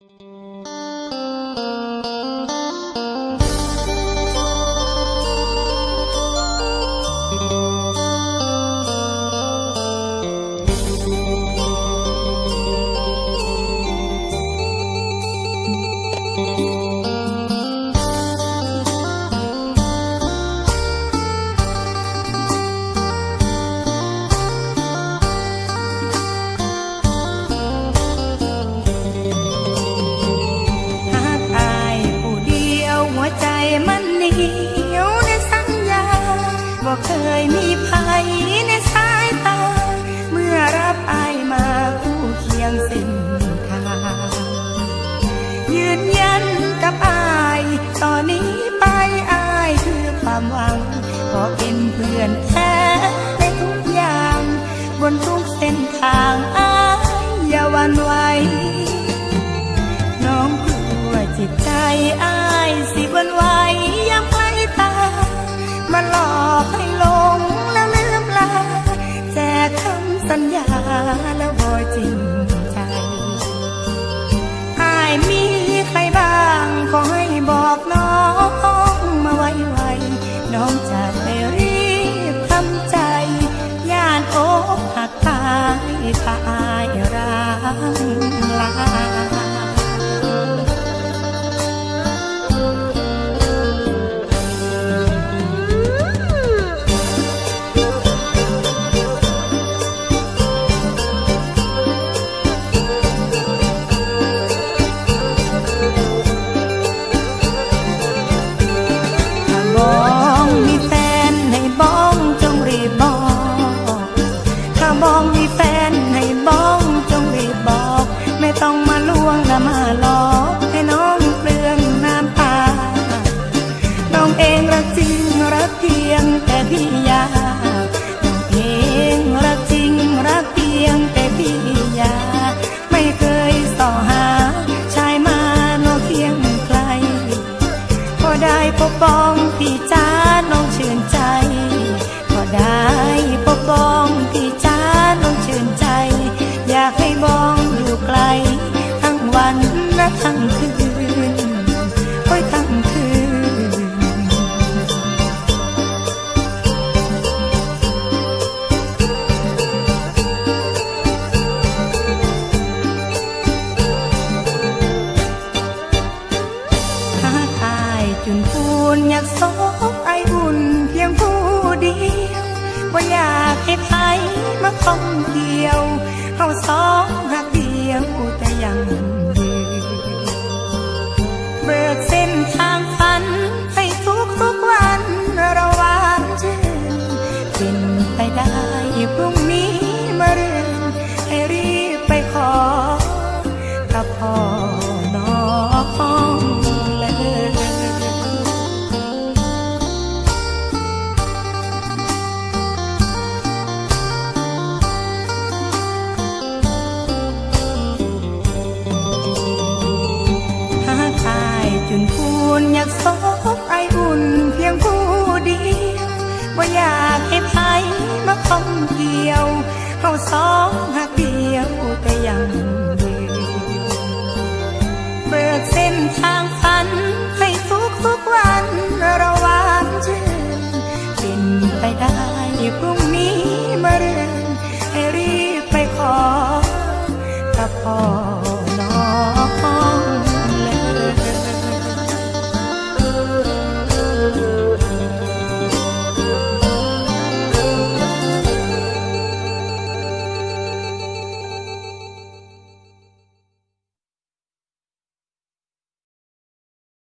ห เคยมีภัยในสายตา เมื่อรับอายมาคู่เคียงเส้นทางยืนยันกับอายตอนนี้ไปอายคือความหวังขอเป็นเพื่อนแท้ในทุกอย่างบนทุก don't อได้พบองพี่จ้าน้องชื่นใจ ก็ได้พบบ้อง อยากซบไออุ่นเพียงผู้เดียวว่าอยากให้ใครมาคงเดียวเฮาสองหักเดียวแต่ยังยืนเบิกเส้ากซบไออุ่นเพียงผู้เดียวว่อยากให้ใครมาคงเกี่ยวเฮาสองหักเดียวแต่ยังยืนเบิกเส้นทางฝันให้ทุกทุกวันเราหวานชื่นเป็นไปได้พรุ่งนี้มาเรือนให้รีบไปขอกับพ่อ